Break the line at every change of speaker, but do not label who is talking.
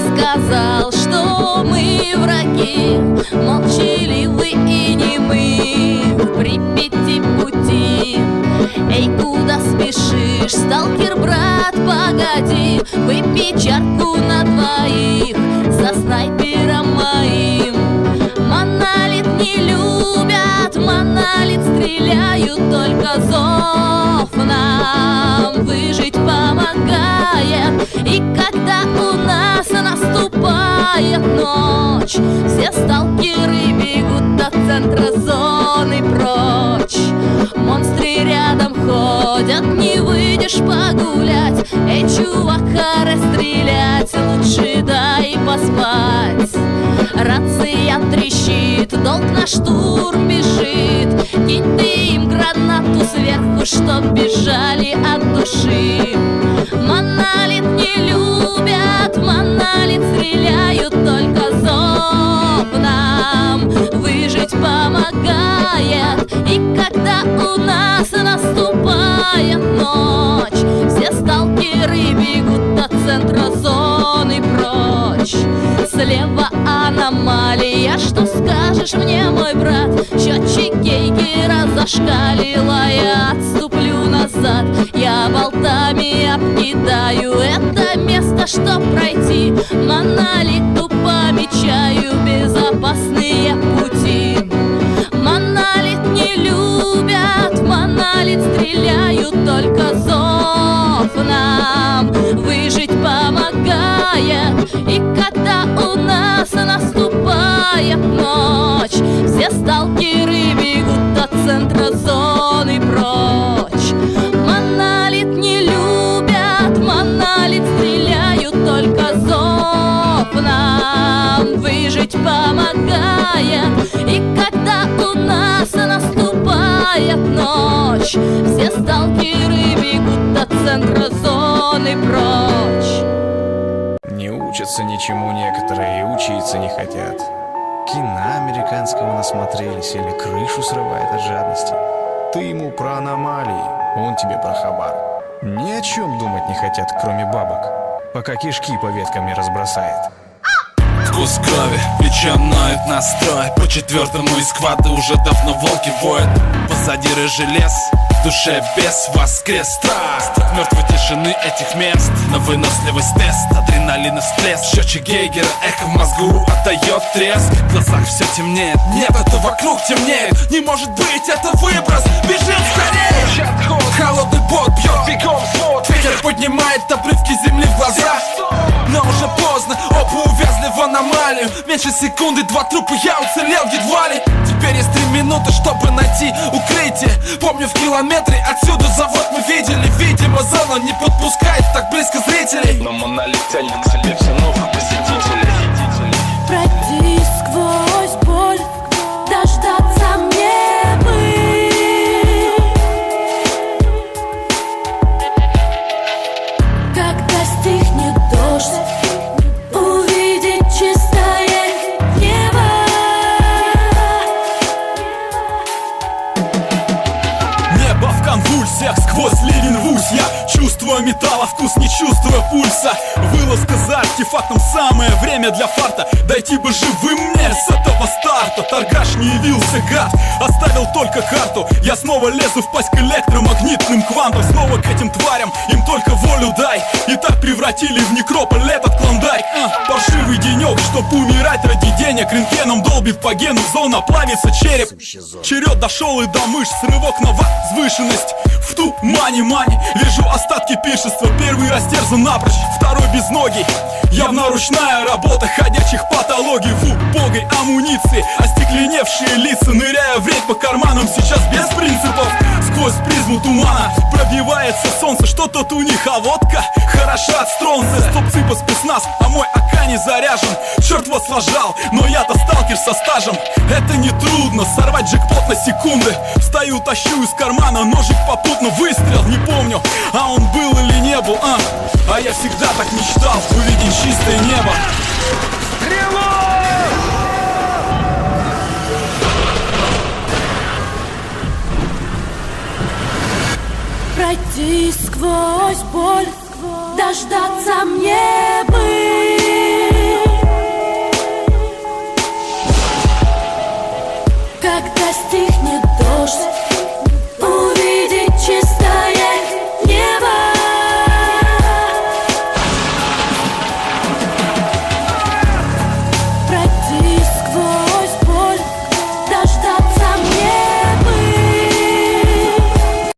сказал, что мы враги. Молчаливы и немы В Припяти пути. Эй, куда спешишь, сталкер, брат, погоди. Выпей чарку на двоих за снайпером моим. Монолит не любят, монолит стреляют Только зов нам наступает ночь. Все сталкеры бегут от центра зоны прочь. Монстры рядом ходят, не выйдешь погулять. Эй, чувак, расстрелять, лучше дай поспать. Рация трещит, долг на штурм бежит. Кинь ты им гранату сверху, чтоб бежали от души помогает И когда у нас наступает ночь Все сталкеры бегут от центра зоны прочь. Слева аномалия, что скажешь мне, мой брат? Счетчик Гейгера зашкалила, я отступлю назад. Я болтами обкидаю это место, чтоб пройти. Монолиту помечаю безопасные любят, монолит стреляют Только зов нам. Выжить помогает И когда у нас наступает ночь Все сталкеры бегут от центра зоны прочь. Монолит не любят, монолит стреляют Только зов нам. Выжить помогает наступает ночь Все сталкеры бегут от центра зоны прочь
Не учатся ничему некоторые и учиться не хотят. Кино американского насмотрелись или крышу срывает от жадности. Ты ему про аномалии, он тебе про хабар. Ни о чем думать не хотят, кроме бабок, пока кишки по веткам не разбросает.
Вкус крови, плечом ноет настрой. По четвертому из сквада уже давно волки воют. Позади рыжий лес, в душе без воскрес Страсть от мертвой тишины этих мест. На выносливость тест, адреналин всплеск. Счетчик Гейгера, эхо в мозгу отдает треск. В глазах все темнеет, нет, это вокруг темнеет. Не может быть, это выброс, бежим скорее Холодный пот бьет бегом свод Ветер поднимает обрывки земли в глаза. Но уже поздно, аномалию. Меньше секунды, два трупа, я уцелел едва ли. Теперь есть три минуты, чтобы найти укрытие. Помню в километре отсюда завод мы видели. Видимо зона не подпускает
чувствую металла, вкус не чувствую пульса. Вылазка за артефактом, самое время для фарта. Дойти бы живым мне с этого старта Торгаш не явился, гад, оставил только карту. Я снова лезу в пасть к электромагнитным квантам. Снова к этим тварям, им только волю дай. И так превратили в некрополь этот клондайк. А, Паршивый денек, чтоб умирать ради денег. Рентгеном долбит по гену, зона. Плавится череп. Черед дошел и до мышц, рывок на возвышенность В тумане мани, вижу остатки пиршества. Первый растерзан напрочь, второй без ноги. Явно ручная работа ходячих патологий. В убогой амуниции, остекленевшие лица Ныряя в рейд по карманам, сейчас без принципов. Сквозь призму тумана пробивается солнце Что тут у них, а водка хороша от стронца. Стопцы по спецназ, а мой АК не заряжен. Черт вас сложал, но я-то сталкер со стажем. Это не трудно, сорвать джекпот на секунды. Встаю, тащу из кармана ножик попутно Выстрел, не помню, а он был или не был, а? А я всегда так мечтал увидеть чистое небо
пройти сквозь боль, дождаться мне бы, Когда стихнет дождь